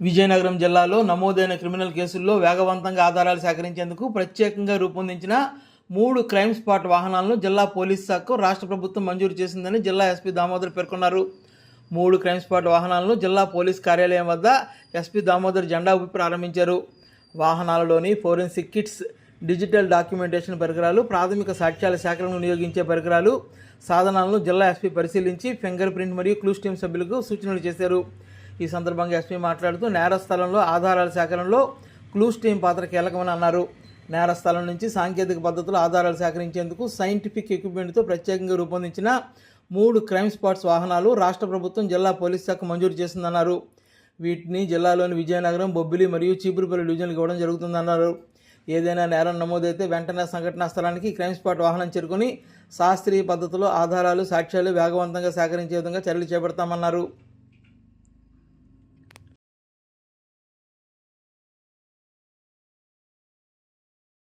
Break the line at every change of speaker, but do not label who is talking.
విజయనగరం జిల్లాలో నమోదైన క్రిమినల్ కేసుల్లో వేగవంతంగా ఆధారాలు సేకరించేందుకు ప్రత్యేకంగా రూపొందించిన మూడు క్రైమ్ స్పాట్ వాహనాలను జిల్లా పోలీస్ శాఖకు రాష్ట్ర ప్రభుత్వం మంజూరు చేసిందని జిల్లా ఎస్పీ దామోదర్ పేర్కొన్నారు. మూడు క్రైమ్ స్పాట్ వాహనాలను జిల్లా పోలీస్ కార్యాలయం వద్ద ఎస్పీ దామోదర్ జెండా ఊపి ప్రారంభించారు. వాహనాలలోని ఫోరెన్సిక్ కిట్స్ డిజిటల్ డాక్యుమెంటేషన్ పరికరాలు ప్రాథమిక సాక్ష్యాల సేకరణను వినియోగించే పరికరాలు సాధనాలను జిల్లా ఎస్పీ పరిశీలించి ఫింగర్ ప్రింట్ మరియు క్లూస్టీమ్ సభ్యులకు సూచనలు చేశారు. ఈ సందర్భంగా ఎస్పీ మాట్లాడుతూ నేర స్థలంలో ఆధారాల సేకరణలో క్లూస్ టీం పాత్ర కీలకమని అన్నారు. నేర స్థలం నుంచి సాంకేతిక పద్ధతులు ఆధారాలు సేకరించేందుకు సైంటిఫిక్ ఎక్విప్మెంట్తో ప్రత్యేకంగా రూపొందించిన మూడు క్రైమ్ స్పాట్స్ వాహనాలు రాష్ట్ర ప్రభుత్వం జిల్లా పోలీస్ శాఖ మంజూరు చేసిందన్నారు. వీటిని జిల్లాలోని విజయనగరం బొబ్బిలి మరియు చీపురుపల్లి డివిజన్లకు ఇవ్వడం జరుగుతుందన్నారు. ఏదైనా నేరం నమోదైతే వెంటనే సంఘటనా స్థలానికి క్రైమ్ స్పాట్ వాహనం చేరుకుని శాస్త్రీయ పద్ధతిలో ఆధారాలు సాక్ష్యాలు వేగవంతంగా సేకరించే విధంగా చర్యలు చేపడతామన్నారు.